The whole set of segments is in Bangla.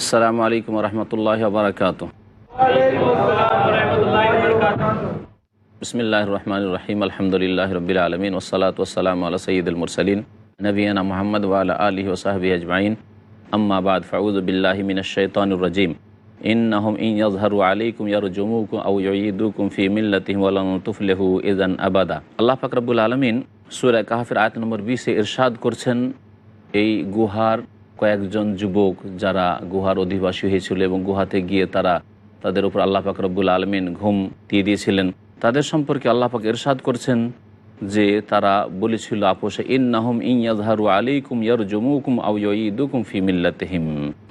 আসসালামু আলাইকুম রহমতুল্লাহ বারকাত বিসমিল্লাহ রহমান রহিম, আলহামদুলিল্লাহ রবিল আলমিন ওসালাত ওসালাম আল্লাহ সঈদুল মুরসালিন নবীনা মোহাম্মদ ওয়াল আলী ওসাহাবি আজমাইন। আম্মাবাদ ফাউজবিল্লাহ মিনশৈতানুর রাজিম। ইন্নাহুম ইন ইয়াজহারু আলাইকুম ইয়ারজুমুকুম আও ইউঈদুকুম ফি মিল্লাতিহিম তুফলিহু ইযান আবাদা। আল্লাহ পাক রব্বুল আলামিন সূরা কাহফের আয়াত নম্বর 20 এ ইরশাদ করছেন, এই গুহার কয়েকজন যুবক যারা গুহার অধিবাসী হয়েছিল এবং গুহাতে গিয়ে তারা তাদের উপর আল্লাহ পাক রব্বুল আলমিন ঘুম দিয়ে দিয়েছিলেন। তাদের সম্পর্কে আল্লাহ পাক ইরশাদ করছেন যে তারা বলেছিল আপোষে ইন্নাহুম ইয়াজহারু আলাইকুম ইয়ারজুমুকুম আও ইয়ুদুকুম ফি মিল্লাতিহিম।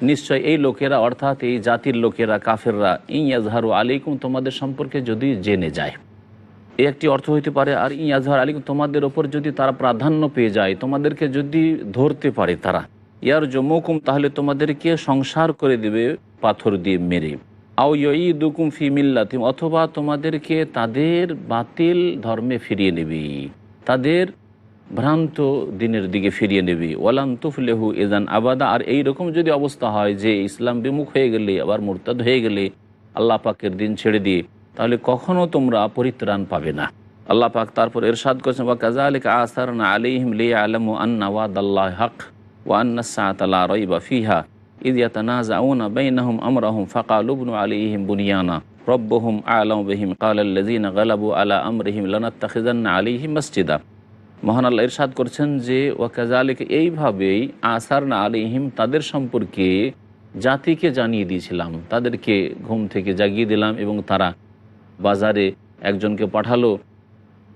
নিশ্চয় এই লোকেরা, অর্থাৎ এই জাতির লোকেরা, কাফেররা ইয়াজহারু আলাইকুম তোমাদের সম্পর্কে যদি জেনে যায়। এই একটি অর্থ হইতে পারে, আর ইয়াজহার আলী তোমাদের ওপর যদি তারা প্রাধান্য পেয়ে যায়, তোমাদেরকে যদি ধরতে পারে তারা। ইয়ার জমুকুম তাহলে তোমাদেরকে সংসার করে দেবে পাথর দিয়ে মেরে। আও দুকুম ফি মিল্লাতিম, অথবা তোমাদেরকে তাদের বাতিল ধর্মে ফিরিয়ে নেবে। তাদের ভ্রান্ত দিনের দিকে ফিরিয়ে নেবে। ওয়ালান তুফলেহু এজান আবাদা, আর এই রকম যদি অবস্থা হয় যে ইসলাম বিমুখ হয়ে গেলে, আবার মোরতাদ হয়ে গেলে আল্লাহ পাকের দিন ছেড়ে দিয়ে, তাহলে কখনো তোমরা পরিত্রাণ পাবে না। আল্লাহ পাক তারপর এরশাদ করছেন বা কাজা আলিক আসার না আলিহিম লি আলম আন্না ওয়াদ আল্লাহ হক। ফিহা বুনিয়ানা বিহিম আলা আমরিহিম আলাইহিম মসজিদা ইরশাদ করছেন যে ওয়াকাজালিক এইভাবেই আসার না আলিহিম তাদের সম্পর্কে জাতিকে জানিয়ে দিয়েছিলাম। তাদেরকে ঘুম থেকে জাগিয়ে দিলাম এবং তারা বাজারে একজনকে পাঠালো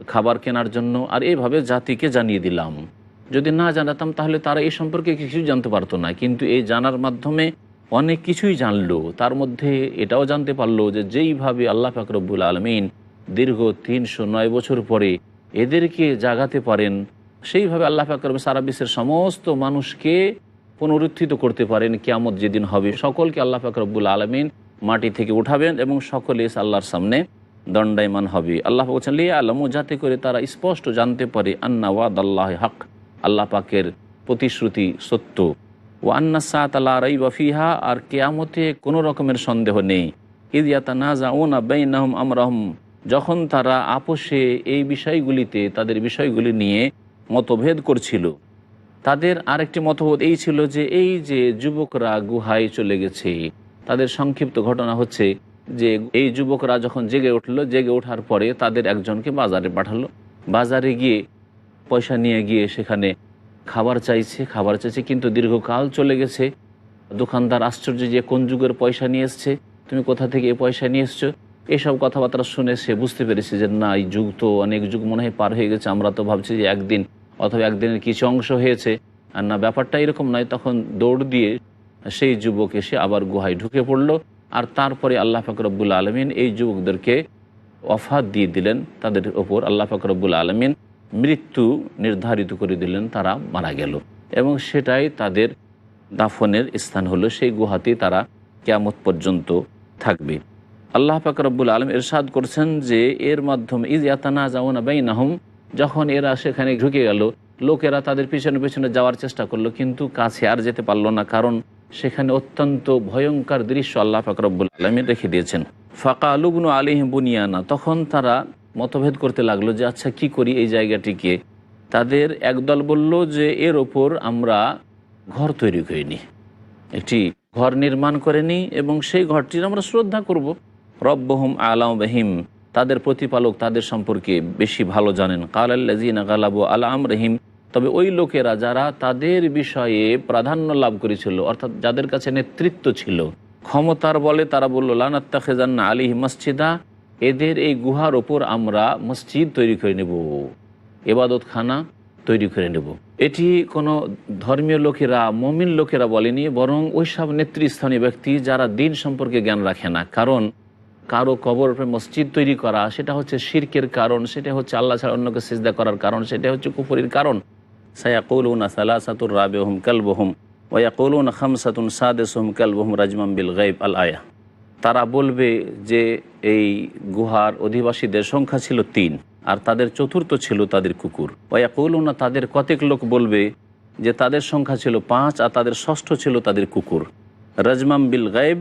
খাবার কেনার জন্য। আর এইভাবে জাতিকে জানিয়ে দিলাম। যদি না জানাতাম, তাহলে তারা এই সম্পর্কে কিছুই জানতে পারতো না। কিন্তু এই জানার মাধ্যমে অনেক কিছুই জানলো। তার মধ্যে এটাও জানতে পারল যে যেইভাবে আল্লাহ ফাকরবুল আলমিন দীর্ঘ তিনশো নয় বছর পরে এদেরকে জাগাতে পারেন, সেইভাবে আল্লাহ ফাকরব সারা বিশ্বের সমস্ত মানুষকে পুনরুত্থিত করতে পারেন, কেয়ামত যেদিন হবে। সকলকে আল্লাহ ফাকরবুল আলমিন মাটি থেকে উঠাবেন এবং সকলে আল্লাহর সামনে দণ্ডায়মান হবে। আল্লাহ বলছেন লিয়া আলমু যাতে করে তারা স্পষ্ট জানতে পারে, আন্না ওয়াদ আল্লাহ হক আল্লাহ পাকের প্রতিশ্রুতি সত্য। ও আন্না সাত আল্লাহ রাই ওয়াফিহা আর কেয়ামতে কোনো রকমের সন্দেহ নেই। ইদিয়াতা নাজা ওনা বেইনাহম আমরাহম, যখন তারা আপোষে এই বিষয়গুলিতে, তাদের বিষয়গুলি নিয়ে মতভেদ করছিল। তাদের আরেকটি মতভেদ এই ছিল যে, এই যে যুবকরা গুহায় চলে গেছে, তাদের সংক্ষিপ্ত ঘটনা হচ্ছে যে, এই যুবকরা যখন জেগে উঠল, জেগে ওঠার পরে তাদের একজনকে বাজারে পাঠালো। বাজারে গিয়ে পয়সা নিয়ে গিয়ে সেখানে খাবার চাইছে খাবার চাইছে, কিন্তু দীর্ঘকাল চলে গেছে। দোকানদার আশ্চর্য যে কোন যুগের পয়সা নিয়ে এসছে, তুমি কোথা থেকে এই পয়সা নিয়ে এসছো? এসব কথাবার্তা শুনে সে বুঝতে পেরেছে যে না, এই যুগ তো অনেক যুগ মনে হয় পার হয়ে গেছে। আমরা তো ভাবছি যে একদিন অথবা একদিনের কিছু অংশ হয়েছে। আর না, ব্যাপারটা এরকম নয়। তখন দৌড় দিয়ে সেই যুবক এসে আবার গুহায় ঢুকে পড়ল। আর তারপরে আল্লাহ ফাকরবুল আলমিন এই যুবকদেরকে অফাত দিয়ে দিলেন। তাদের ওপর আল্লাহ ফাকরবুল আলমিন মৃত্যু নির্ধারিত করে দিলেন, তারা মারা গেল। এবং সেটাই তাদের দাফনের স্থান হলো, সেই গুহাতেই তারা কেয়ামত পর্যন্ত থাকবে। আল্লাহ ফাকরবুল আলম এরশাদ করছেন যে, এর মাধ্যমে ইজ ইয়াতানা যাওনা বাই নাহম যখন এরা সেখানে ঢুকে গেল, লোকেরা তাদের পিছনে পিছনে যাওয়ার চেষ্টা করল, কিন্তু কাছে আর যেতে পারল না, কারণ সেখানে অত্যন্ত ভয়ঙ্কর দৃশ্য আল্লাহ ফাকরবুল আলমী রেখে দিয়েছেন। ফাঁকা আলুবনু আলিহ বুনিয়ানা, তখন তারা মতভেদ করতে লাগল যে আচ্ছা কি করি এই জায়গাটিকে? তাদের একদল বলল যে, এর ওপর আমরা ঘর তৈরি করিনি। একটি ঘর নির্মাণ করে নিই এবং সেই ঘরটির আমরা শ্রদ্ধা করব। রব্বহুম আলাম বাহিম, তাদের প্রতিপালক তাদের সম্পর্কে বেশি ভালো জানেন। কাল আল্লাজিনা গালাবু আলাম রহিম তবে ওই লোকেরা যারা তাদের বিষয়ে প্রাধান্য লাভ করেছিল, অর্থাৎ যাদের কাছে নেতৃত্ব ছিল, ক্ষমতার বলে তারা বলল লানাত্তাখেজান্না আলী মসজিদা এদের এই গুহার ওপর আমরা মসজিদ তৈরি করে নেব এবাদতখানা তৈরি করে নেব। এটি কোনো ধর্মীয় লোকেরা, মমিন লোকেরা বলেনি, বরং ওইসব নেতৃস্থানীয় ব্যক্তি যারা দিন সম্পর্কে জ্ঞান রাখে না। কারণ কারও কবর মসজিদ তৈরি করা, সেটা হচ্ছে শির্কের কারণ, সেটা হচ্ছে আল্লাহ ছাড়া অন্যকে সিজদা করার কারণ, সেটা হচ্ছে কুফরির কারণ। সায়াকুলুনা সালাসাতুর রাবেহম কালবহম ওয়াকুলুন খামসাতুন সাদেসহম কালবহম রাজমাম বিল গাইব আল আয়া। তারা বলবে যে এই গুহার অধিবাসীদের সংখ্যা ছিল তিন, আর তাদের চতুর্থ ছিল তাদের কুকুর। ওয়াকুলুনা তাদের কতেক লোক বলবে যে তাদের সংখ্যা ছিল পাঁচ, আর তাদের ষষ্ঠ ছিল তাদের কুকুর। রাজমাম বিল গায়েব,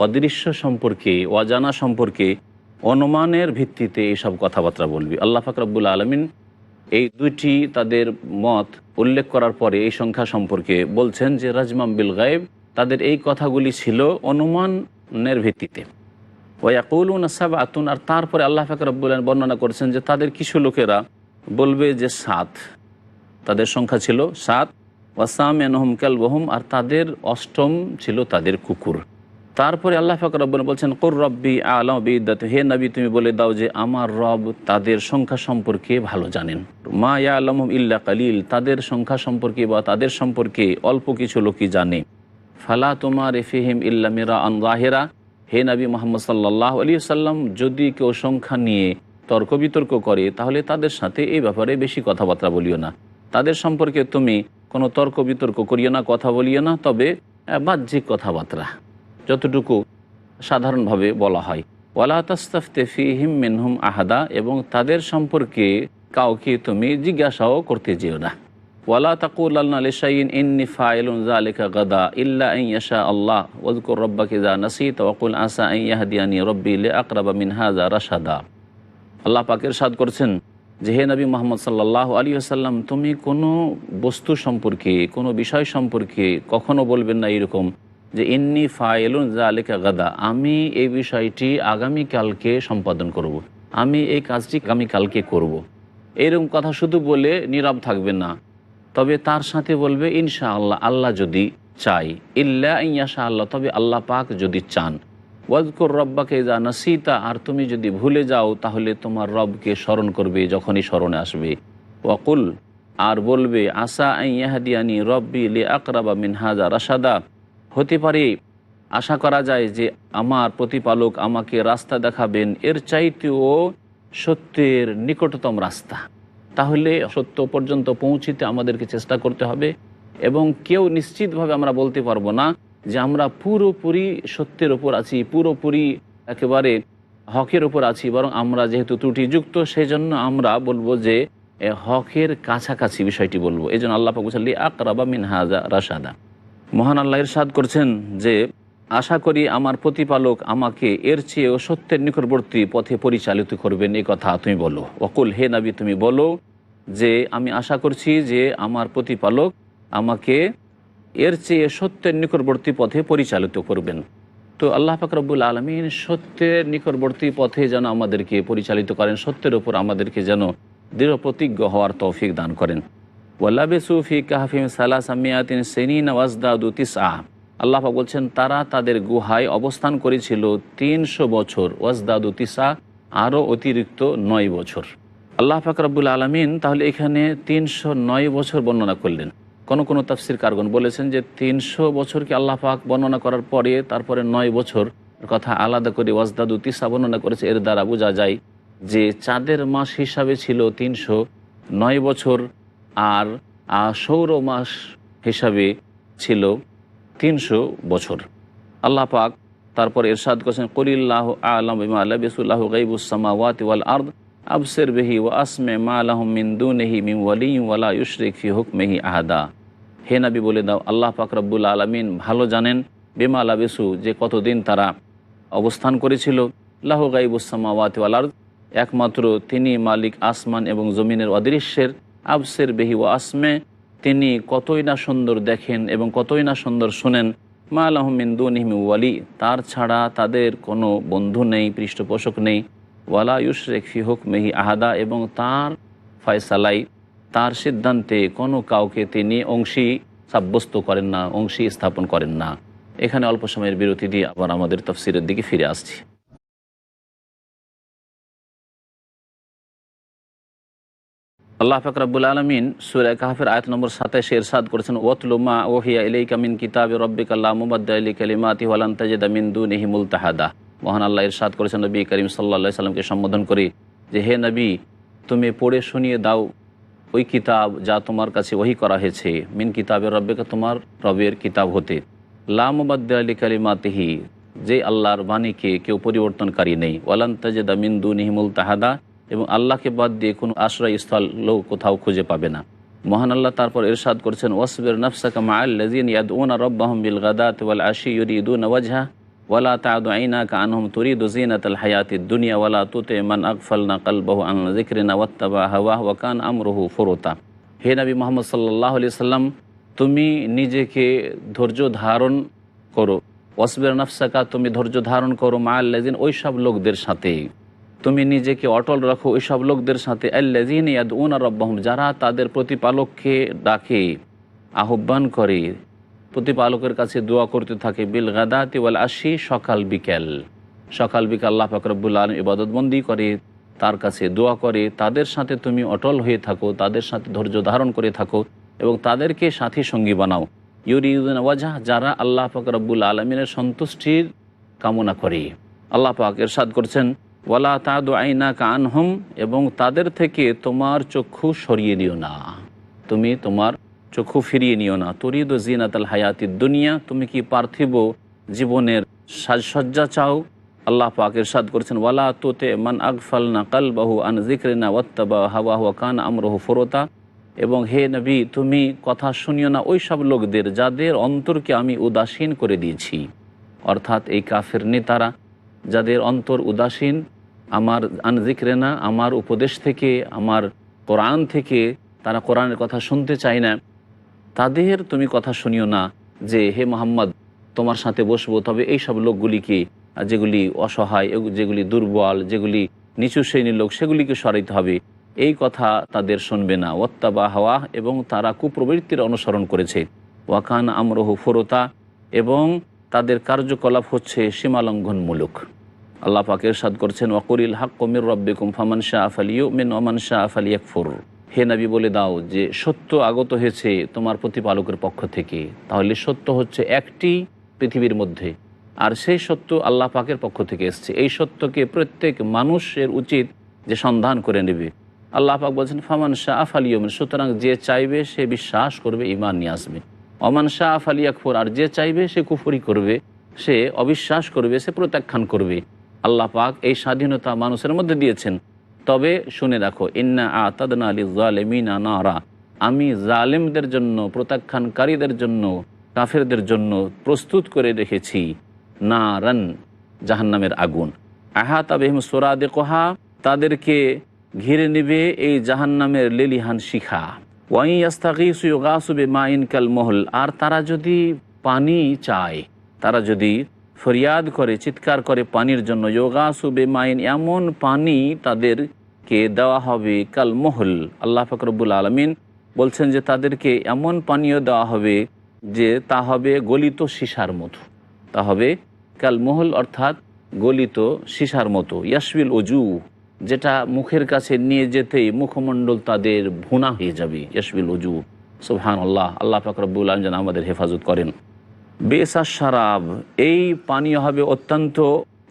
অদৃশ্য সম্পর্কে, অজানা সম্পর্কে, অনুমানের ভিত্তিতে এইসব কথাবার্তা বলবি। আল্লাহ ফাকরাবুল আলমিন এই দুইটি তাদের মত উল্লেখ করার পরে এই সংখ্যা সম্পর্কে বলছেন যে রাজমাম বিল গায়েব, তাদের এই কথাগুলি ছিল অনুমানের ভিত্তিতে। ওয়াকুল নাসাব আতুন আর তারপরে আল্লাহ ফাকরাবুল বর্ণনা করেছেন যে তাদের কিছু লোকেরা বলবে যে সাত। তাদের সংখ্যা ছিল সাত। ওয়াসাম এনহম ক্যালবহম আর তাদের অষ্টম ছিল তাদের কুকুর। তারপরে আল্লাহ ফাকর রব্বন বলছেন কোর রব্বি আলম বিদ্যাত হে নবী, তুমি বলে দাও যে আমার রব তাদের সংখ্যা সম্পর্কে ভালো জানেন। মা ইয়া আলম ইল্লা কালিল, তাদের সংখ্যা সম্পর্কে বা তাদের সম্পর্কে অল্প কিছু লোকই জানে। ফালা তোমার এফিহিম ইল্লা মিরা আন জাহেরা হে নবী মোহাম্মদ সাল্লাহ আলী সাল্লাম যদি কেউ সংখ্যা নিয়ে তর্ক বিতর্ক করে, তাহলে তাদের সাথে এই ব্যাপারে বেশি কথাবার্তা বলিও না। তাদের সম্পর্কে তুমি কোনো তর্ক বিতর্ক করিও না, কথা বলিও না, তবে বাহ্যিক কথাবার্তা, যতটুকু সাধারণভাবে বলা হয়। ওয়ালা তাস্তাফতে ফিহিম মিনহুম আহাদা, এবং তাদের সম্পর্কে কাউকে তুমি জিজ্ঞাসাও করতে যেও না। ওয়ালা তাকুল আল্লাহ লিসাইন ইন্নি ফাইলুন জালিকা গাদা ইল্লা ইয়াশা আল্লাহ ওয়াজকুর রাব্বাকা ইযা নাসিতা ওয়াকুল আসা আন ইয়াহদিয়ানি রব্বি লিআকরাবা মিন হাযা রাশাদা আল্লাহ পাকের সাদ করছেন যে, হে নবী মোহাম্মদ সাল্লাহ আলী আসাল্লাম তুমি কোনো বস্তু সম্পর্কে, কোনো বিষয় সম্পর্কে কখনো বলবেন না এরকম যে, ইন্নি ফাইলুন জালিকা গাদা, আমি এই বিষয়টি আগামীকালকে সম্পাদন করব। আমি এই কাজটি আগামীকালকে করব। এরকম কথা শুধু বলে নীরব থাকবে না তবে তার সাথে বলবে ইনশা আল্লাহ আল্লাহ যদি চাই। ইল্লা ইয়াশা আল্লাহ তবে আল্লাহ পাক যদি চান। ওয়াজকুর রব্বাকে যা নাসিতা আর তুমি যদি ভুলে যাও, তাহলে তোমার রবকে স্মরণ করবে যখনই স্মরণে আসবে। ওয়াকুল আর বলবে, আসা ইয়াহাদিয়ানি রব্বি লে আকরাবা মিন হাজা রাসাদা হতে পারে, আশা করা যায় যে আমার প্রতিপালক আমাকে রাস্তা দেখাবেন, এর চাইতেও সত্যের নিকটতম রাস্তা। তাহলে সত্য পর্যন্ত পৌঁছিতে আমাদেরকে চেষ্টা করতে হবে এবং কেউ নিশ্চিতভাবে আমরা বলতে পারব না যে আমরা পুরোপুরি সত্যের ওপর আছি, পুরোপুরি একেবারে হকের ওপর আছি, বরং আমরা যেহেতু ত্রুটিযুক্ত সেই জন্য আমরা বলব যে হকের কাছাকাছি বিষয়টি বলব। এই জন্য আল্লাহ পাকুসাল্লি আকরাবা মিন হাজা রাশাদা। মহান আল্লাহ ইরশাদ করছেন যে, আশা করি আমার প্রতিপালক আমাকে এর চেয়েও সত্যের নিকটবর্তী পথে পরিচালিত করবেন, এ কথা তুমি বলো। অকুল হে নাবি, তুমি বলো যে আমি আশা করছি যে আমার প্রতিপালক আমাকে এর চেয়ে সত্যের নিকটবর্তী পথে পরিচালিত করবেন। তো আল্লাহ ফাকরবুল আলমিন সত্যের নিকটবর্তী পথে যেন আমাদেরকে পরিচালিত করেন, সত্যের ওপর আমাদেরকে যেন দৃঢ় প্রতিজ্ঞ হওয়ার তৌফিক দান করেন। ওয়াল্লাবেসুফি কাহাফিম সালা সামিয়াতিন সেনিন ওয়াজদাদু তিসা আল্লাহ বলছেন, তারা তাদের গুহায় অবস্থান করেছিল তিনশো বছর ওয়াজদাদু তিসা আরও অতিরিক্ত নয় বছর। আল্লাহ ফাকরাবুল আলমিন তাহলে এখানে তিনশো নয় বছর বর্ণনা করলেন। কোন কোনো তাফসির কারগন বলেছেন যে তিনশো বছরকে আল্লাহ পাক বর্ণনা করার পরে তারপরে নয় বছর কথা আলাদা করে ওয়াজদাদু তিসা বর্ণনা করেছে। এর দ্বারা বোঝা যায় যে চাঁদের মাস হিসাবে ছিল তিনশো নয় বছর আর সৌর মাস হিসাবে ছিল তিনশো বছর। আল্লাহ পাক তারপর এরশাদ করছেন, কলিল্লাহ আলম আল্লাহ গাইবুসামা ওয়াতি ওয়াল আর্দ। আবসের বেহি ও আসমে মা আলহমিন্দু নেহি মিম ওয়ালি ওয়ালা ইউশরিক ফি হুকমেহি আহাদা। হে নবী, বলে দাও, আল্লাহ পাক রব্বুল আলমিন ভালো জানেন, বেমা আলাবেসু যে কতদিন তারা অবস্থান করেছিল। লাহু গাইবুসামা ওয়াতি একমাত্র তিনি মালিক আসমান এবং জমিনের অদৃশ্যের। আবসের বেহি ও আসমে, তিনি কতই না সুন্দর দেখেন এবং কতই না সুন্দর শোনেন। মা আলহমিন্দু নিহমি ওয়ালি, তার ছাড়া তাদের কোনো বন্ধু নেই, পৃষ্ঠপোষক নেই। ওয়ালা ইউশরেক ফি হুকমেহি আহাদা, এবং তার ফয়সালাই, তার সিদ্ধান্তে কোনো কাউকে তিনি অংশী সাব্যস্ত করেন না, অংশী স্থাপন করেন না। এখানে অল্প সময়ের বিরতি দিয়ে আবার আমাদের তফসিরের দিকে ফিরে আসছি। আল্লাহ ফাকরাবুল আলমিন সুরে কাহাফের আয়ত নম্বর সাতাশে এরশাদ করেছেন ওতলুমা ওহিয়া ইলাই কামিন কিতাব রব্বিক আল্লাহ মুবাদ্দ আলী কালিমাতি ওয়ালান তাজেদ আমিন দু নেহিমুল তাহাদা মহান আল্লাহ ইরশাদ করেছেন নবী করিম সাল্লা সাল্লামকে সম্বোধন করে যে, হে নবী, তুমি পড়ে শুনিয়ে দাও ওই কিতাব যা তোমার কাছে ওহি করা হয়েছে। মিন কিতাবের রব্বেকে তোমার রবের কিতাব হতে। লামবাদ্দ আলী কালিমাতিহি যে আল্লাহর বাণীকে কেউ পরিবর্তনকারী নেই। ওয়ালান তাজেদ আমিন দু নিহিমুল তাহাদা এবং আল্লাহকে বাদ দিয়ে কোনো আশ্রয়স্থল লোক কোথাও খুঁজে পাবে না। মহান আল্লাহ তারপর ইরশাদ করছেন, ওয়াসবির নফসাকা মাআল্লাযিন ইয়াদউনা রাব্বাহুম বিল গাদাতি ওয়াল আশি ইউরিদুনা ওয়াজহা। ওয়ালা তা'দু আইনাকা আনহুম তুরিদু যিনাতাল হায়াতিদ দুনিয়া ওয়ালা তুতি মান আগফালনা কলবাহু আন যিকরিনা ওয়াত্তাবা হাওয়াহু ওয়া কান আমরুহু ফুরুতা। হে নবী মোহাম্মদ সাল্লাল্লাহু আলাইহি সাল্লাম তুমি নিজেকে ধৈর্য ধারণ করো। ওয়াসবির নফসাকা, তুমি ধৈর্য ধারণ করো মাআল্লাযিন ওই সব লোকদের সাথে। তুমি নিজেকে অটল রাখো ওই সব লোকদের সাথে। আল্লাজিন ইয়াদউনা রব্বাহুম, যারা তাদের প্রতিপালককে ডাকে, আহ্বান করে। প্রতিপালকের কাছে দোয়া করতে থাকে, বিল গাদাতি ওয়াল আশি সকাল বিকেল। সকাল বিকাল আল্লাহ ফাকরবুল আলম ইবাদতবন্দি করে, তার কাছে দোয়া করে, তাদের সাথে তুমি অটল হয়ে থাকো, তাদের সাথে ধৈর্য ধারণ করে থাকো এবং তাদেরকে সাথী সঙ্গী বানাও। ইউরিউদ্দিন ওয়াজাহ যারা আল্লাহ পাক রব্বুল আলমিনের সন্তুষ্টির কামনা করে। আল্লাহ পাক এরশাদ করছেন, ওয়ালা তাদু আইনা কানহম এবং তাদের থেকে তোমার চক্ষু সরিয়ে দিও না। তুমি তোমার চক্ষু ফিরিয়ে নিও না। তরিদ জিনাতাল হায়াতি দুনিয়া, তুমি কি পার্থিব জীবনের সাজসজ্জা চাও? আল্লাহ পাক ইরশাদ করেছেন, ওয়ালা তোতে মান আগফাল না কাল বাহু আন জিক্রিনা ওয়াত্তাবা হাওয়া হুয়া কান আমরহু ফরোতা। এবং হে নবী, তুমি কথা শুনিও না ওই সব লোকদের যাদের অন্তরকে আমি উদাসীন করে দিয়েছি। অর্থাৎ এই কাফের নেতারা, যাদের অন্তর উদাসীন, আমার আনজিক্রে না আমার উপদেশ থেকে, আমার কোরআন থেকে, তারা কোরআনের কথা শুনতে চায় না। তাদের তুমি কথা শুনিও না যে, হে মোহাম্মদ, তোমার সাথে বসবো, তবে এই সব লোকগুলিকে যেগুলি অসহায় যেগুলি দুর্বল, যেগুলি নিচু শ্রেণির লোক, সেগুলিকে সরাইতে হবে। এই কথা তাদের শুনবে না। ওত্তাবা হাওয়া এবং তারা কুপ্রবৃত্তির অনুসরণ করেছে। ওয়াকান আমরহু ফরোতা এবং তাদের কার্যকলাপ হচ্ছে সীমালঙ্ঘনমূলক। আল্লাহ পাক এরশাদ করছেন ওয়াকুরিল হাক কমির রব্বিকুম ফামান শাহ আফালিউ মিন ওমান শাহ আফালি একফুর হে নবী, বলে দাও যে সত্য আগত হয়েছে তোমার প্রতিপালকের পক্ষ থেকে। তাহলে সত্য হচ্ছে একটি পৃথিবীর মধ্যে, আর সেই সত্য আল্লাহ পাকের পক্ষ থেকে এসছে। এই সত্যকে প্রত্যেক মানুষের উচিত যে সন্ধান করে নেবে। আল্লাহ পাক বলছেন, ফামান শাহ আফালিয়মিন সুতরাং যে চাইবে সে বিশ্বাস করবে ইমান নিয়ে আসবে। অমান শাহ আফালি আকফর আর যে চাইবে সে কুফরি করবে, সে অবিশ্বাস করবে, সে প্রত্যাখ্যান করবে। আল্লাহ পাক এই স্বাধীনতা মানুষের মধ্যে দিয়েছেন। তবে শুনে রাখো, ইন্না আতাদনা আলী জালেমিনা নারা। আমি জালেমদের জন্য, প্রত্যাখ্যানকারীদের জন্য, কাফেরদের জন্য প্রস্তুত করে রেখেছি না রান জাহান্নামের আগুন। আহা আহাত আবহিম সোরাদে কোহা তাদেরকে ঘিরে নেবে এই জাহান্নামের লেলিহান শিখা। ওয়াই আস্তাকিসুবে মা ইনকাল মহল। আর তারা যদি পানি চায়, তারা যদি ফরিয়াদ করে, চিৎকার করে পানির জন্য যোগাসুবে মাইন এমন পানি তাদেরকে দেওয়া হবে কাল মহল। আল্লাহ ফকরবুল আলমিন বলছেন যে তাদেরকে এমন পানীয় দেওয়া হবে যে তা হবে গলিত সীসার মতো। তা হবে কাল মহল অর্থাৎ গলিত সীসার মতো। ইয়াসবিল অজু যেটা মুখের কাছে নিয়ে যেতেই মুখমণ্ডল তাদের ভুনা হয়ে যাবে। ইয়াসবিল অজু সুবহান আল্লাহ আল্লাহ ফাকরবুল আলম যেন আমাদের হেফাজত করেন। বেসা শারাব এই পানীয় হবে অত্যন্ত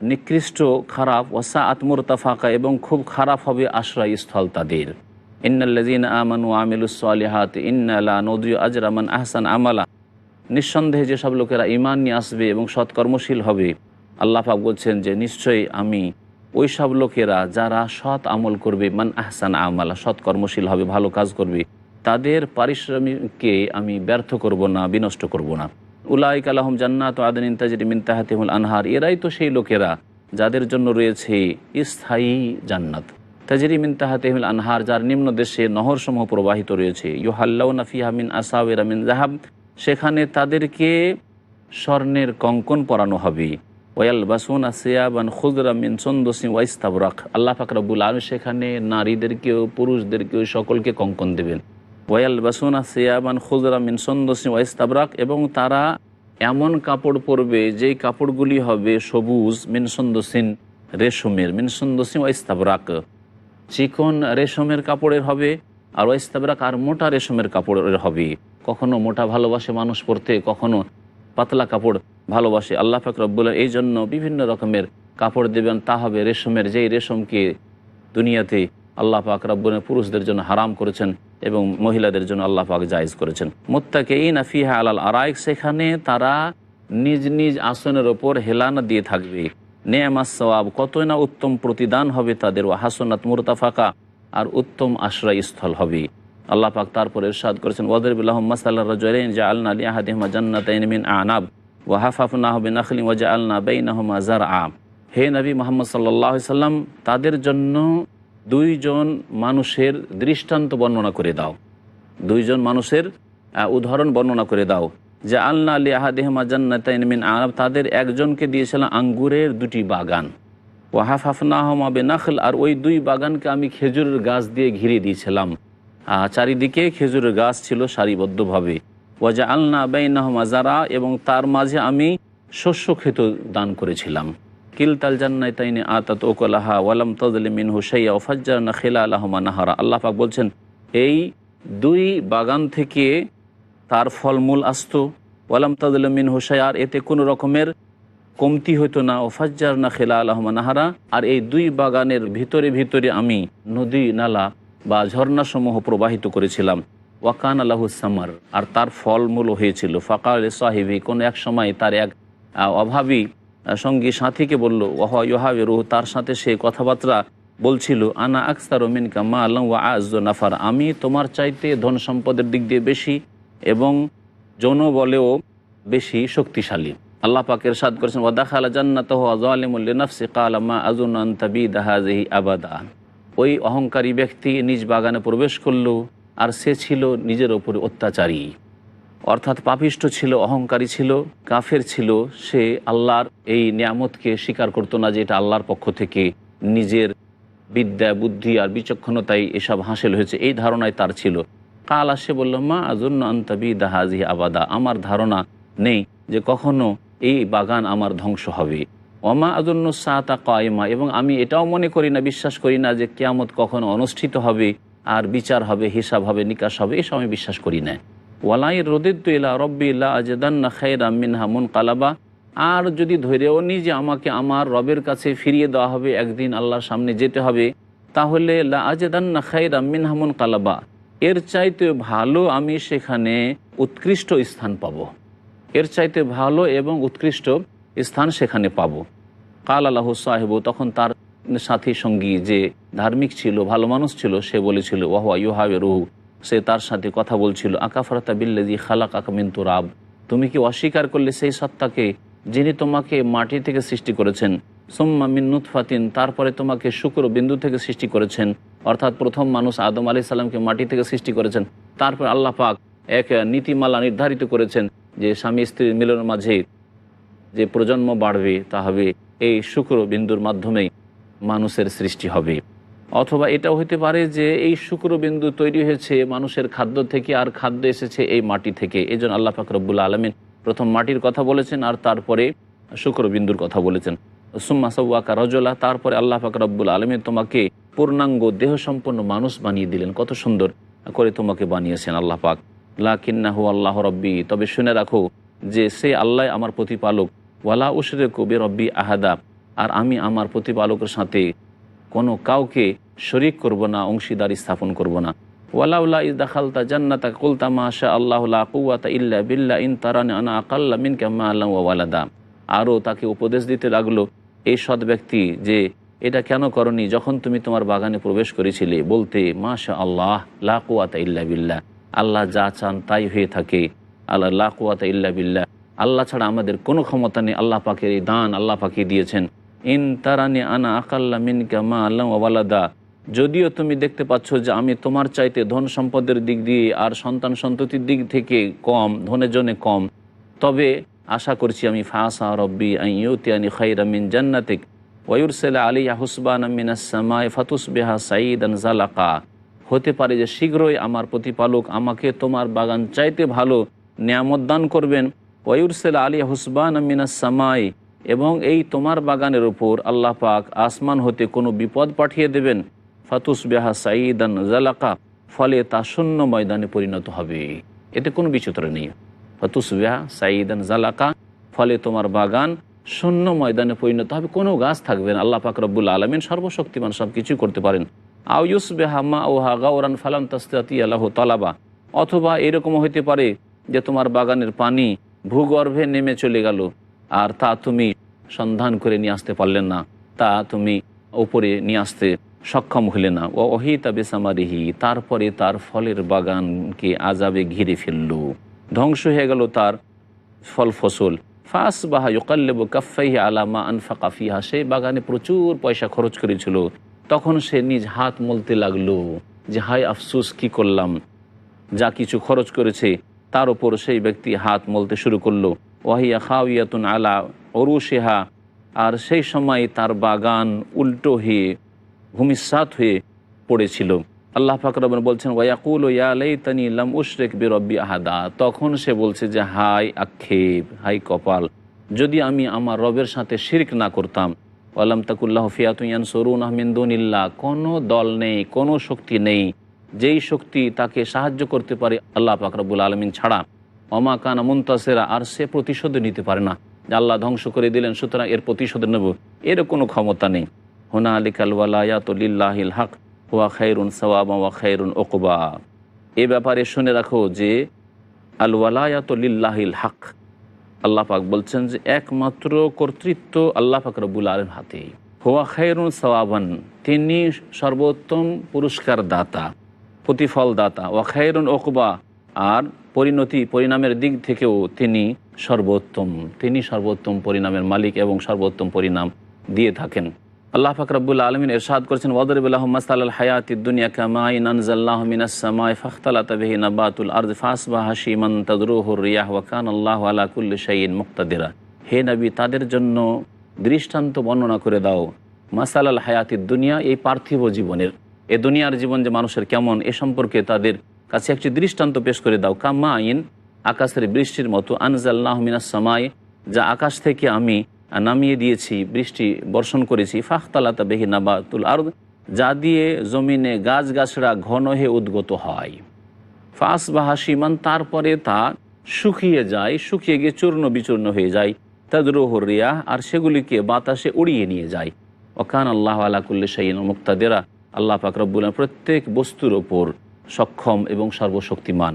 নিকৃষ্ট, খারাপ ওসা আত্মরতাফাকা এবং খুব খারাপ হবে আশ্রয়স্থল তাদের। ইন্নাল্লাজিন আমানু আমিলুসলিহাত ইন্নালা নদী আজরামান আহসান আমালা। নিঃসন্দেহে যেসব লোকেরা ইমান নিয়ে আসবে এবং সৎকর্মশীল হবে, আল্লাহ পাক বলছেন যে, নিশ্চয়ই আমি ওই সব লোকেরা যারা সৎ আমল করবে, মান আহসান আমালা, সৎকর্মশীল হবে, ভালো কাজ করবে, তাদের পারিশ্রমিককে আমি ব্যর্থ করব না, বিনষ্ট করব না। উলাইক আলহম জান্নাত আদিন ইন্তাজির মিনতাহাতিমুল আনহার। এরাই তো সেই লোকেরা যাদের জন্য রয়েছে স্থায়ী জান্নাত। তাজিরি মিনতাহাতিমুল আনহার, যার নিম্ন দেশে নহরসমূহ প্রবাহিত রয়েছে। ইউহাল্লাউ নাফিহা মিন আসাওয়েরা মিন জাহাব সেখানে তাদেরকে স্বর্ণের কঙ্কন পরানো হবে। ওয়াল বাসুন আসিয়াবান খুদরা মিন সন্দসিম ওয়াইস্তাবরাক। আল্লাহ ফাকরাবুল আলম সেখানে নারীদেরকেও পুরুষদেরকেও সকলকে কঙ্কন দেবেন। ওয়াল বাসুনা সিয়াবান খুজরা মিন সন্দসিম ওয়াইস্তাবরাক এবং তারা এমন কাপড় পরবে, যেই কাপড়গুলি হবে সবুজ, মিন সন্দসিন রেশমের, মিন সন্দসিম ওয়াইস্তাবরাক চিকন রেশমের কাপড়ের হবে, আর ওয়াইস্তাবরাক আর মোটা রেশমের কাপড়ের হবে। কখনো মোটা ভালোবাসে মানুষ পরতে, কখনো পাতলা কাপড় ভালোবাসে। আল্লাহ ফাকরবুল্লাহ এই জন্য বিভিন্ন রকমের কাপড় দেবেন, তা হবে রেশমের, যেই রেশমকে দুনিয়াতে আল্লাহ পাক পুরুষদের জন্য হারাম করেছেন। এবং মহিলাদের জন্য আল্লাহ পাক জায়েজ করেছেন। মোত্তাকে এই নাফিহা আলাল আরাইক, সেখানে তারা নিজ নিজ আসনের ওপর হেলানা দিয়ে থাকবে। নেয়ামাস সওয়াব, কতই না উত্তম প্রতিদান হবে তাদের। ও হাসনাত মুরতাফাকা, আর উত্তম আশ্রয়স্থল হবে। আল্লাহ পাক তারপর ইরশাদ করেছেন ওয়াদরবিল্লাহ আনাব জার আম হে নবী মোহাম্মদ সাল্লাহ সাল্লাম তাদের জন্য দুইজন মানুষের দৃষ্টান্ত বর্ণনা করে দাও। দুইজন মানুষের উদাহরণ বর্ণনা করে দাও। যে আল্লাহ আলী আহাদেহমা জান্নাতাইন মিন আনাব তাদের একজনকে দিয়েছিলাম আঙ্গুরের দুটি বাগান। ওয়াহাফ হাফনাহমা বেনাখল, আর ওই দুই বাগানকে আমি খেজুরের গাছ দিয়ে ঘিরে দিয়েছিলাম। চারিদিকে খেজুরের গাছ ছিল সারিবদ্ধভাবে। ও ওয়াজা আলনা বেইনাহমা জারা এবং তার মাঝে আমি শস্য ক্ষেত দান করেছিলাম। কিলতাল জান্নাই তাইনে আতাত ওকলাহা ওয়ালাম তজলি মিন হুসাইয়া ওফাজ্জার না খেলা আলাহমা নাহারা বলছেন, এই দুই বাগান থেকে তার ফলমূল আসতো। ওয়ালাম তাজলি মিন হুসাই আর এতে কোনো রকমের কমতি হতো না। ওফাজ্জার না খেলা আলাহমা নাহারা, আর এই দুই বাগানের ভিতরে ভিতরে আমি নদী, নালা বা ঝর্ণাসমূহ প্রবাহিত করেছিলাম। ওয়াকান আল্লাহ সামার, আর তার ফলমূল হয়েছিল। ফাকাল সাহিবি কোন এক সময় তার এক অভাবী সঙ্গী সাথীকে বলল, ওহা ইহাবে রুহ তার সাথে সে কথাবার্তা বলছিল, আনা আকসার মিন কামা আল্লাহ ওয়া আজ নাফার আমি তোমার চাইতে ধন সম্পদের দিক দিয়ে বেশি এবং যৌন বলেও বেশি শক্তিশালী। আল্লাহ পাকের সাদ করেছেন ওয়াদাখালা জান্নাত জালিমুল্লি নফসি কালা মা আজুন আন্তাবি দাহাজহি আবাদা। ওই অহংকারী ব্যক্তি নিজ বাগানে প্রবেশ করল, আর সে ছিল নিজের ওপরে অত্যাচারী। অর্থাৎ পাপিষ্ট ছিল, অহংকারী ছিল, কাফের ছিল, সে আল্লাহর এই নিয়ামতকে স্বীকার করতো না যে এটা আল্লাহর পক্ষ থেকে নিজের বিদ্যা, বুদ্ধি আর বিচক্ষণতায় এসব হাসিল হয়েছে। এই ধারণায় তার ছিল। কাল আসে বলল, মা আজন্য আন্তাবি দাহাজি আবাদা। আমার ধারণা নেই যে কখনো এই বাগান আমার ধ্বংস হবে। অমা আজন্য সাতা কয়মা। এবং আমি এটাও মনে করি না, বিশ্বাস করি না যে কেয়ামত কখনো অনুষ্ঠিত হবে আর বিচার হবে, হিসাব হবে, নিকাশ হবে, এসব আমি বিশ্বাস করি না। ওয়ালাই রদিদ্দ ইলা রব্বি ইল্লা আজদান্না খাইরা মিনহা মুন কালাবা আর যদি ধৈর্যও নি যে আমাকে আমার রবের কাছে ফিরিয়ে দেওয়া হবে, একদিন আল্লাহর সামনে যেতে হবে, তাহলে লা আজদান্না খাইরা মিনহা মুন কালাবা এর চাইতে ভালো আমি সেখানে উৎকৃষ্ট স্থান পাবো। এর চাইতে ভালো এবং উৎকৃষ্ট স্থান সেখানে পাবো। কাল আল্লাহ সাহেব, তখন তার সাথী সঙ্গী যে ধার্মিক ছিল, ভালো মানুষ ছিল, সে বলেছিল ওয়াহুয়া ইউহাবে রুহু সে তার সাথে কথা বলছিল, আকাফরাতা বিল্লাজি খালাক আকামিন রাব তুমি কি অস্বীকার করলে সেই সত্তাকে যিনি তোমাকে মাটি থেকে সৃষ্টি করেছেন? সোম্মা মিন্নুত ফাতিন তারপরে তোমাকে শুক্র বিন্দু থেকে সৃষ্টি করেছেন। অর্থাৎ প্রথম মানুষ আদম আলি সাল্লামকে মাটি থেকে সৃষ্টি করেছেন। তারপর আল্লাহ পাক এক নীতিমালা নির্ধারিত করেছেন যে স্বামী স্ত্রীর মিলনের মাঝে যে প্রজন্ম বাড়বে, তা হবে এই শুক্র বিন্দুর মাধ্যমেই মানুষের সৃষ্টি হবে। অথবা এটাও হতে পারে যে এই শুক্রবিন্দু তৈরি হয়েছে মানুষের খাদ্য থেকে আর খাদ্য এসেছে এই মাটি থেকে। এই জন্য আল্লাহ ফাকরবুল্লা আলমিন প্রথম মাটির কথা বলেছেন আর তারপরে শুক্রবিন্দুর কথা বলেছেন। সুম্মা সৌয়াকা রজলা, তারপরে আল্লাহ ফাকরবুল আলমিন তোমাকে পূর্ণাঙ্গ দেহ সম্পন্ন মানুষ বানিয়ে দিলেন। কত সুন্দর করে তোমাকে বানিয়েছেন আল্লাহ পাক। লাকিন্নাহু আল্লাহ রব্বি, তবে শুনে রাখো যে সে আল্লাহ আমার প্রতিপালক। ওয়ালা উশরে কবি রব্বি আহাদা, আর আমি আমার প্রতিপালকের সাথে কোনো কাউকে শরিক করব না, অংশীদারি স্থাপন করব না। ওয়ালাউলা ইজ দাখালতা জান্নাতা কুলতা মাশা আল্লাহ কুয়াতা ইল্লা বিল্লা ইন তারানি আনা আকাল্লা মিন কাম্মা আল্লাহ ওয়ালাদা। আরও তাকে উপদেশ দিতে লাগল এই সৎ ব্যক্তি, যে এটা কেন করনি যখন তুমি তোমার বাগানে প্রবেশ করেছিলে? বলতে মাশা আল্লাহ, লা কুয়াতা ইল্লা বিল্লাহ আল্লাহ যা চান তাই হয়ে থাকে। আল্লাহ লা কুয়াতা ইল্লা বিল্লাহ আল্লাহ ছাড়া আমাদের কোনো ক্ষমতা নেই। আল্লাহ পাকের এই দান আল্লাহ পাকে দিয়েছেন। ইন তারানি আনা আকাল্লা মিন কামা আল্লাহ ওয়ালাদা। যদিও তুমি দেখতে পাচ্ছ যে আমি তোমার চাইতে ধন সম্পদের দিক দিয়ে আর সন্তান সন্ততির দিক থেকে কম ধনে জনে কম। তবে আশা করছি আমি ফাসা রব্বি আইয়ুতিয়ানি খাইরা মিন জান্নাতিক ওয়ুরসেলা আলিয়া হুসবান মিনাসামায় ফাতুস বেহা সাইদান জালাকা। হতে পারে যে শীঘ্রই আমার প্রতিপালক আমাকে তোমার বাগান চাইতে ভালো নিয়ামত দান করবেন। ওয়ুরসেলা আলিয়া হুসবান মিনাসামাই এবং এই তোমার বাগানের উপর আল্লাহ পাক আসমান হতে কোনো বিপদ পাঠিয়ে দেবেন। ফাতুস বেহা সাইদান জালাকা, ফলে তা শূন্য ময়দানে পরিণত হবে। এতে কোনো বিচিত্র নেই। ফাতুস বেহা সাইদান জালাকা, ফলে তোমার বাগান শূন্য ময়দানে পরিণত হবে। কোনো গাছ থাকবে না। আল্লাহ পাক রব্বুল আলমিন সর্বশক্তিমান সব কিছুই করতে পারেন। আউ ইউস বেহা মা ওহা গাওরান ফালাম তাস্তাতি আল্লাহ তালাবা, অথবা এরকম হইতে পারে যে তোমার বাগানের পানি ভূগর্ভে নেমে চলে গেল, আর তা তুমি সন্ধান করে নিয়ে আসতে পারলেন না, তা তুমি ওপরে নিয়ে আসতে সক্ষম হলে না। ও অহিতা বেসামারিহি, তারপরে তার ফলের বাগানকে আজাবে ঘিরে ফেলল। ধ্বংস হয়ে গেল তার ফল ফসল। ফাস বাহা ইকাল্লেব কাফাই আলামা আনফা কাফিহা সেই বাগানে প্রচুর পয়সা খরচ করেছিল। তখন সে নিজ হাত মলতে লাগল যে, হায় আফসুস, কি করলাম? যা কিছু খরচ করেছে, তার ওপর সেই ব্যক্তি হাত মলতে শুরু করল। ওয়াহিয়া খাওয়াতুন আলা অরুশেহা আর সেই সময় তার বাগান উল্টো হয়ে ভূমিসাত হয়ে পড়েছিল। আল্লাহ ফাকরবন বলছেন ওয়াকুল ও ইয়ালাই তানি ইলাম উশরেক বেরব্বি আহাদা। তখন সে বলছে যে, হাই আক্ষেপ, হাই কপাল, যদি আমি আমার রবের সাথে শিরিক না করতাম আল্লাম তাকুল্লাহ ফিয়াতুয়ান সরুন আহমিন্দুনিল্লাহ কোনো দল নেই, কোনো শক্তি নেই, যেই শক্তি তাকে সাহায্য করতে পারে আল্লাহ ফাকরবুল আলমিন ছাড়া। অমা কানা মুন্তাসেরা, আর সে প্রতিশোধ নিতে পারে না। আল্লাহ ধ্বংস করে দিলেন, সুতরাং এর প্রতিশোধ নেব। এর কোনো ক্ষমতা নেই। হোনা আলিকাল ওয়ালায়াতুলিল্লাহিল হক ওয়া খাইরুন সওয়াবা ওয়া খাইরুন ওকবা এ ব্যাপারে শুনে রাখো যে, আল ওয়ালায়াতুলিল্লাহিল হক, আল্লাহ পাক বলছেন যে, একমাত্র কর্তৃত্ব আল্লাহ পাক রব্বুল আলম হাতে। হোয়া খাইরুন সওয়াবান, তিনি সর্বোত্তম পুরস্কার দাতা প্রতিফল দাতা ওয়া খাইরুন ওকবা আর পরিণতি, পরিণামের দিক থেকেও তিনি সর্বোত্তম তিনি সর্বোত্তম পরিণামের মালিক এবং সর্বোত্তম পরিণাম দিয়ে থাকেন। আল্লাহ ফাকরাবুল আলমিন এরশাদ করেছেন ওদরবুল্লাহমাসাল হায়াত দুনিয়া কামাই নানজাল্লাহ মিনাসমাই ফখতালা তবেহি নবাতুল আর্দ ফাসবা হাসিমান তদরুহুর রিয়াহ ওয়াকান আল্লাহ আলাকুল্ল শাইন মুক্তাদিরা। হে নবী, তাদের জন্য দৃষ্টান্ত বর্ণনা করে দাও মাসাল হায়াতির দুনিয়া, এই পার্থিব জীবনের, এ দুনিয়ার জীবন যে মানুষের কেমন, এ সম্পর্কে তাদের কাছে একটি দৃষ্টান্ত পেশ করে দাও। কাম্মা আইন, আকাশের বৃষ্টির মতো আনজাল্লাহ মিনাস সামাই, যা আকাশ থেকে আমি নামিয়ে দিয়েছি, বৃষ্টি বর্ষণ করেছি। ফাখতালাতা বেহি নাবাতুল আর যা দিয়ে জমিনে গাছ গাছড়া ঘন হয়ে উদ্গত হয়। ফাঁস বা হাসিমান তারপরে তা শুকিয়ে যায়, শুকিয়ে গিয়ে চূর্ণ বিচূর্ণ হয়ে যায়। তাদরোহর রিয়া আর সেগুলিকে বাতাসে উড়িয়ে নিয়ে যায়। ওকান আল্লাহ আলাকুল্লি শাইন মুক্তাদেরা, আল্লাহ ফাকরবুল প্রত্যেক বস্তুর ওপর সক্ষম এবং সর্বশক্তিমান।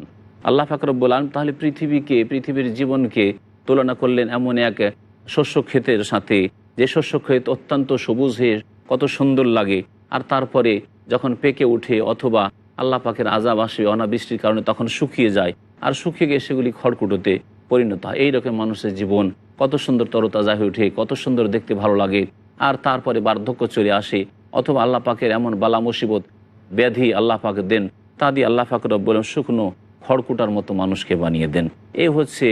আল্লাহ ফাকরবুল আলম তাহলে পৃথিবীকে, পৃথিবীর জীবনকে তুলনা করলেন এমন এক শস্য ক্ষেতের সাথে, যে শস্য ক্ষেত অত্যন্ত সবুজ হয়ে কত সুন্দর লাগে। আর তারপরে যখন পেকে উঠে অথবা আল্লাহ পাকের আজাব আসে অনাবৃষ্টির কারণে তখন শুকিয়ে যায়, আর শুকিয়ে গিয়ে সেগুলি খড়কুটোতে পরিণত হয়। এইরকম মানুষের জীবন কত সুন্দর তরতাজা হয়ে ওঠে, কত সুন্দর দেখতে ভালো লাগে। আর তারপরে বার্ধক্য চলে আসে, অথবা আল্লাহ পাকের এমন বালা মুসিবত, ব্যাধি আল্লাহ পাক দেন তা দিয়ে আল্লাহ বলেন শুকনো খড়কুটার মতো মানুষকে বানিয়ে দেন। এ হচ্ছে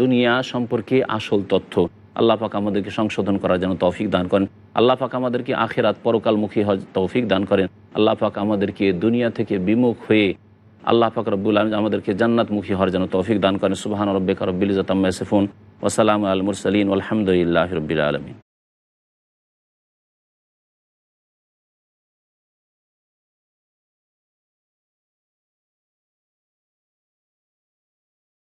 দুনিয়া সম্পর্কে আসল তথ্য। আল্লাহ পাক আমাদেরকে সংশোধন করার জন্য তৌফিক দান করেন। আল্লাহ পাক আমাদেরকে আখেরাত পরকালমুখী হজ তৌফিক দান করেন। আল্লাহ পাক আমাদেরকে দুনিয়া থেকে বিমুখ হয়ে আল্লাহ পাক রব্বুল আলম আমাদেরকে জান্নাতমুখী হওয়ার জন্য তৌফিক দান করেন। সুবাহান রব্বিকা রব্বিল জাতাম্মা সেফুন ওসালাম আল মুরসালিন। আলহামদুলিল্লাহ রবিল আলমী